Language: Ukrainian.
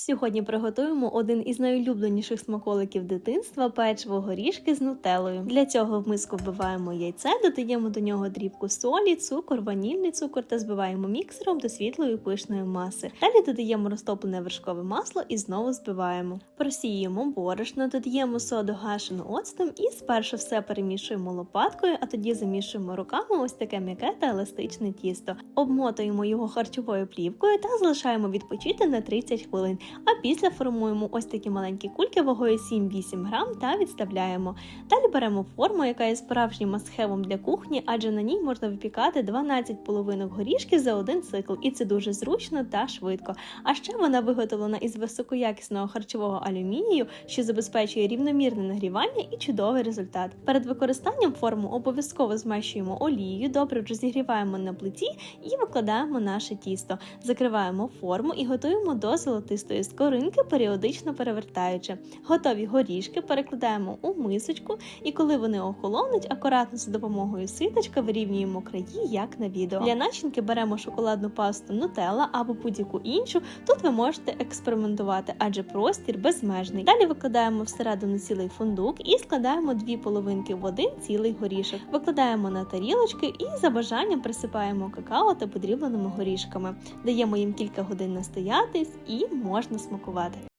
Сьогодні приготуємо один із найулюбленіших смаколиків дитинства печиво горішки з нутелою. Для цього в миску вбиваємо яйце, додаємо до нього дрібку солі, цукор, ванільний цукор та збиваємо міксером до світлої пишної маси. Далі додаємо розтоплене вершкове масло і знову збиваємо. Просіюємо борошно, додаємо соду гашену оцтом і спершу все перемішуємо лопаткою, а тоді замішуємо руками ось таке м'яке та еластичне тісто. Обмотуємо його харчовою плівкою та залишаємо відпочити на 30 хвилин. А після формуємо ось такі маленькі кульки вагою 7-8 грам та відставляємо. Далі беремо форму, яка є справжнім масхевом для кухні, адже на ній можна випікати 12 половинок горішків за один цикл, і це дуже зручно та швидко. А ще вона виготовлена із високоякісного харчового алюмінію, що забезпечує рівномірне нагрівання і чудовий результат. Перед використанням форму обов'язково змащуємо олією, добре розігріваємо на плиті і викладаємо наше тісто. Закриваємо форму і готуємо до золотистої скоринки, періодично перевертаючи. Готові горішки перекладаємо у мисочку, і коли вони охолонуть, акуратно за допомогою ситочка вирівнюємо краї, як на відео. Для начинки беремо шоколадну пасту Nutella або будь-яку іншу. Тут ви можете експериментувати, адже простір безмежний. Далі викладаємо всередину цілий фундук і складаємо дві половинки в один цілий горішок. Викладаємо на тарілочки і за бажанням присипаємо какао та подрібленими горішками. Даємо їм кілька годин настоятись і можна смакувати.